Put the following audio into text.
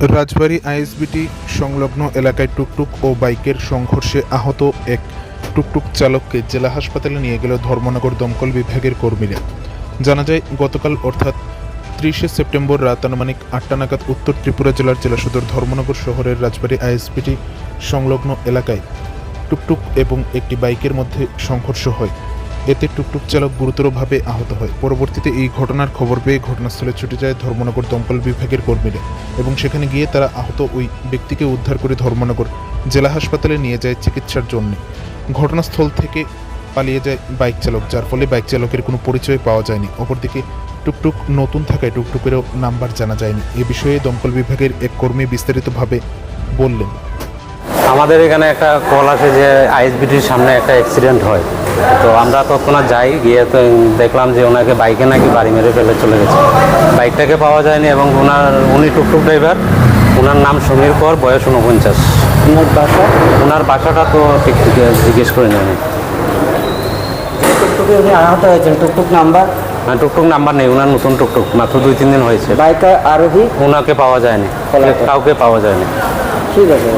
রাজবাড়ী ISBT সংলগ্ন এলাকায় টুকটুক ও বাইকের সংঘর্ষে আহত এক টুকটুক চালককে জেলা হাসপাতালে নিয়ে গেল ধর্মনগর দমকল বিভাগের কর্মীরা। জানা যায়, গতকাল অর্থাৎ ত্রিশে সেপ্টেম্বর রাত আনুমানিক আটটা নাগাদ উত্তর ত্রিপুরা জেলার জেলা সদর ধর্মনগর শহরের রাজবাড়ী আইএসবিটি সংলগ্ন এলাকায় টুকটুক এবং একটি বাইকের মধ্যে সংঘর্ষ হয়। এতে টুকটুক চালক গুরুতরভাবে আহত হয়। পরবর্তীতে এই ঘটনার খবর পেয়ে ঘটনাস্থলে ছুটে যায় ধর্মনগর দমকল বিভাগের কর্মীরা এবং সেখানে গিয়ে তারা আহত ওই ব্যক্তিকে উদ্ধার করে ধর্মনগর জেলা হাসপাতালে নিয়ে যায় চিকিৎসার জন্য। ঘটনাস্থল থেকে পালিয়ে যায় বাইক চালক, যার ফলে বাইক চালকের কোনো পরিচয় পাওয়া যায়নি। অপরদিকে টুকটুক নতুন থাকায় টুকটুকেরও নাম্বার জানা যায়নি। এ বিষয়ে দমকল বিভাগের এক কর্মী বিস্তারিতভাবে বললেন। আমাদের এখানে একটা কল আসে যে আইএসবিটির সামনে একটা অ্যাক্সিডেন্ট হয়। তো আমরা তৎক্ষণাৎ যাই গিয়ে তো দেখলাম যে ওনাকে বাইকে নাকি বাড়ি মেরে ফেলে চলে গেছে। বাইকটাকে পাওয়া যায়নি এবং ওনার উনি টুকটুক ড্রাইভার ওনার নাম সমীর কর বয়স উনপঞ্চাশ ওনার বাসা? ওনার বাসাটা তো ঠিক ঠিক জিজ্ঞেস করে নেয়নি। টুকটুকে উনি আহত হয়েছেন টুকটুক নাম্বার? আর টুকটুক নাম্বার নেই ওনার নতুন টুকটুক মাত্র দুই তিন দিন হয়েছে। বাইকার আরোহী? ওনাকে পাওয়া যায়নি কাউকে পাওয়া যায়নি। ঠিক আছে।